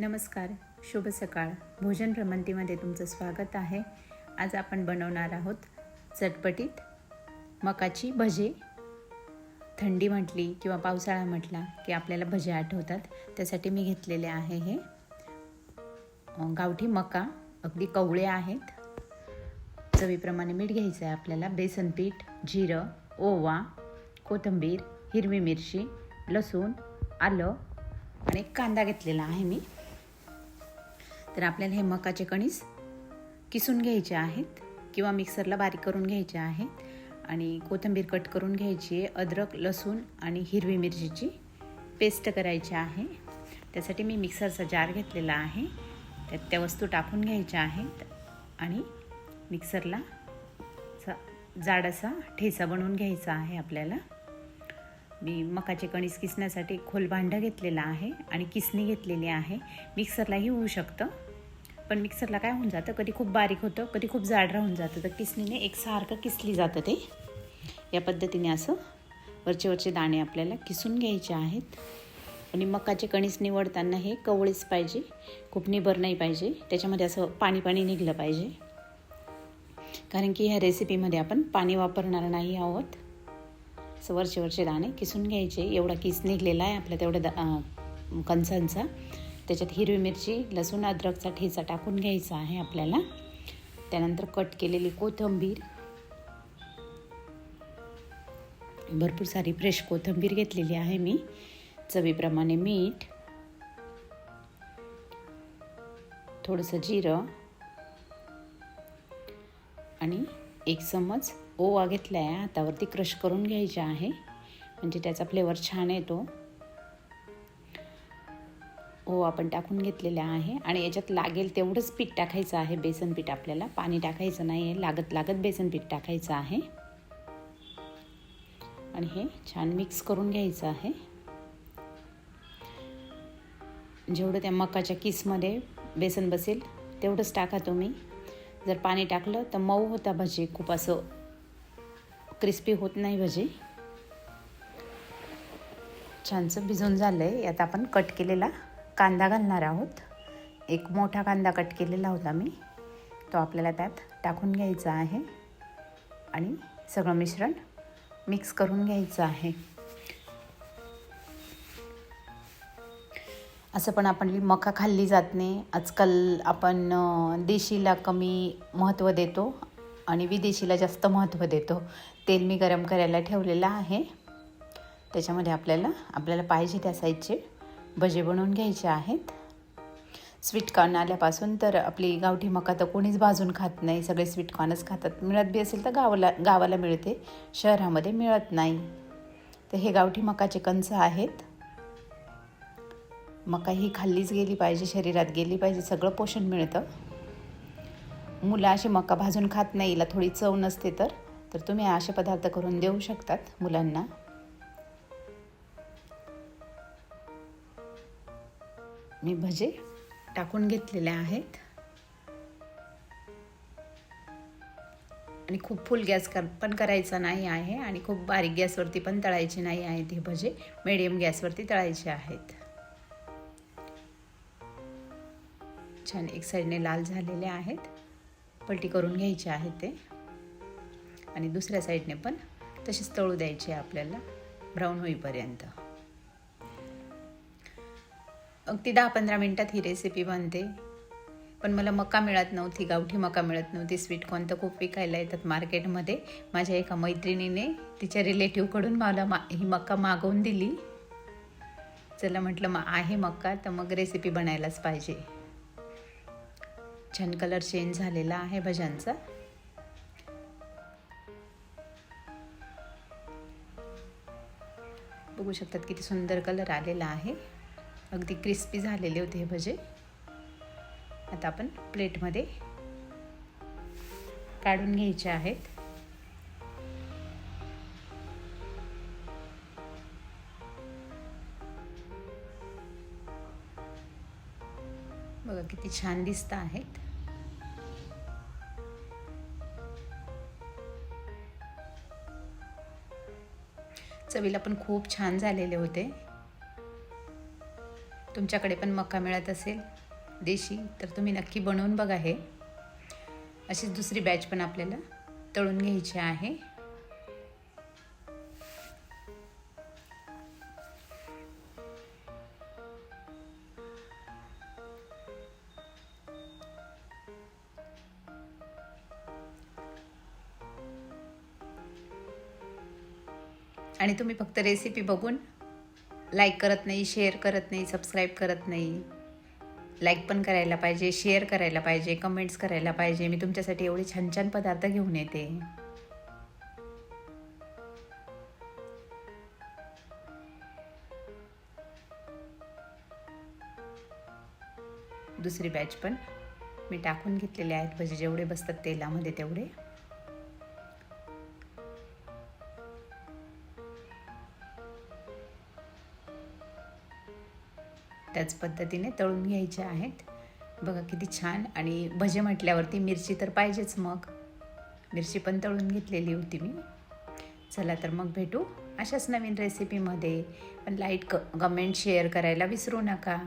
नमस्कार शुभ सकाळ. भोजन भ्रमंतीमध्ये तुमचं स्वागत आहे. आज आपण बनवणार आहोत चटपटीत मकाची भजे. थंडी म्हटली किंवा पावसाळा म्हटला की आपल्याला भजे आठवतात. त्यासाठी मी घेतलेले आहे हे. गावठी मका अगदी कवळे आहेत. चवीप्रमाणे मीठ घ्यायचं आहे आपल्याला. बेसन पीठ जिरं ओवा कोथिंबीर हिरवी मिरची लसूण आलं आणि एक कांदा घेतलेला आहे मी. तर आपल्याला हे मकाचे कणीस किसून घ्यायचे आहेत किंवा मिक्सरला बारीक करून घ्यायचे आहेत. आणि कोथिंबीर कट करून घ्यायची आहे अद्रक लसूण आणि हिरवी मिरचीची पेस्ट करायची आहे. त्यासाठी मी मिक्सरचा जार घेतलेला आहे. त्यात त्या वस्तू टाकून घ्यायच्या आहेत आणि मिक्सरला असा जाड असा ठेचा बनवून घ्यायचा आहे आपल्याला. मी मकाचे कणीस किसण्यासाठी खोल भांडं घेतलेलं आहे आणि किसणी घेतलेली आहे. मिक्सरलाही होऊ शकतं. पण मिक्सरला काय होऊन जातं? कधी खूप बारीक होतं कधी खूप जाड राहून जातं. तर किसणीने एकसारखं किसली जातं ते. या पद्धतीने असं वरचे वरचे दाणे आपल्याला किसून घ्यायचे आहेत. आणि मकाचे कणीस निवडताना हे कवळीच पाहिजे खूप निबर नाही पाहिजे. त्याच्यामध्ये असं पाणी पाणी निघलं पाहिजे. कारण की ह्या रेसिपीमध्ये आपण पाणी वापरणार नाही आहोत. असं वरचे वरचे दाणे किसून घ्यायचे. एवढा किस निघलेला आहे आपल्या तेवढ्या दा कणसांचा. त्याच्यात हिरवी मिरची लसूण अद्रकचा ठेचा टाकून घ्यायचा आहे आपल्याला. त्यानंतर कट केलेली कोथिंबीर. भरपूर सारी फ्रेश कोथिंबीर घेतलेली आहे मी. चवीप्रमाणे मीठ. थोडंसं जिरं. आणि एक चमच ओवा घेतला आहे हातावरती क्रश करून घ्यायचा आहे. म्हणजे त्याचा फ्लेवर छान येतो. हो आपण टाकून घेतलेल्या आहे आणि याच्यात लागेल तेवढंच पीठ टाकायचं आहे. बेसन पीठ आपल्याला. पाणी टाकायचं नाही आहे लागत लागत बेसन पीठ टाकायचं आहे. आणि हे छान मिक्स करून घ्यायचं आहे. जेवढं त्या मकाच्या किसमध्ये बेसन बसेल तेवढंच टाका तुम्ही. जर पाणी टाकलं तर मऊ होता भजी. खूप असं क्रिस्पी होत नाही भजी. छानसं भिजून झालं आहे यात आपण कट केलेला कांदा घालणार आहोत. एक मोठा कांदा कट केलेला होता मी. तो आपल्याला त्यात टाकून घ्यायचा आहे. आणि सगळं मिश्रण मिक्स करून घ्यायचं आहे. असं पण आपण मका खाल्ली जात नाही. आजकाल आपण देशीला कमी महत्त्व देतो आणि विदेशीला जास्त महत्त्व देतो. तेल मी गरम करायला ठेवलेलं आहे. त्याच्यामध्ये आपल्याला आपल्याला पाहिजे त्या साईजचे भजे बनवून घ्यायचे आहेत. स्वीट कॉर्न आल्यापासून तर आपली गावठी मका तर कोणीच भाजून खात नाही. सगळे स्वीट कॉर्नच खातात. मिळत बी असेल तर गावाला गावाला मिळते. शहरामध्ये मिळत नाही. तर हे गावठी मकाचे कंच आहेत. मका ही खाल्लीच गेली पाहिजे शरीरात गेली पाहिजे सगळं पोषण मिळतं. मुलं अशी मका भाजून खात नाही थोडी चव नसते तर. तर तुम्ही असे पदार्थ करून देऊ शकतात मुलांना. मी भजे टाकून घेतलेले आहेत. आणि खूप फुल गॅस कर पण करायचा नाही आहे आणि खूप बारीक गॅसवरती पण तळायचे नाही आहेत हे भजे. मिडियम गॅसवरती तळायचे आहेत. छान एक साईडने लाल झालेले आहेत. पलटी करून घ्यायचे आहेत ते. आणि दुसऱ्या साईडने पण तसेच तळू द्यायचे आपल्याला. ब्राऊन होईपर्यंत. अगदी दहा पंधरा मिनटात ही रेसिपी बनते. पण मला मका मिळत नव्हती गावठी मका मिळत नव्हती स्वीट कॉर्न तर खूप विकायला येतात मार्केटमध्ये माझ्या एका मैत्रिणीने तिच्या रिलेटिव्हकडून मला मा ही मका मागवून दिली. चला म्हटलं मग आहे मक्का तर मग रेसिपी बनायलाच पाहिजे. छान कलर चेंज झालेला आहे भज्यांचा बघू शकतात किती सुंदर कलर आलेला आहे. अगदी क्रिस्पी झालेले होते हे भजे. आता आपण प्लेटमध्ये काढून घ्यायचे आहेत. बघा किती छान दिसत आहेत. चवीला पण खूप छान झालेले होते. तुमच्याकडे पण मका मिळत असेल देशी तर तुम्ही नक्की बनवून बघा हे. अशीच दुसरी बॅच पण आपल्याला तळून घ्यायची आहे. आणि तुम्ही फक्त रेसिपी बघून लाईक करत नाही शेअर करत नाही सबस्क्राईब करत नाही. लाईक पण करायला पाहिजे शेअर करायला पाहिजे कमेंट्स करायला पाहिजे. मी तुमच्यासाठी एवढे छान छान पदार्थ घेऊन येते. दुसरी बॅच पण मी टाकून घेतलेले आहेत. भजे जेवढे बसतात तेलामध्ये तेवढे. त्याच पद्धतीने तळून घ्यायचे आहेत. बघा किती छान. आणि भजे म्हटल्यावरती मिरची तर पाहिजेच मग. मिरची पण तळून घेतलेली होती मी. चला तर मग भेटू अशाच नवीन रेसिपीमध्ये पण लाइट क कमेंट शेअर करायला विसरू नका.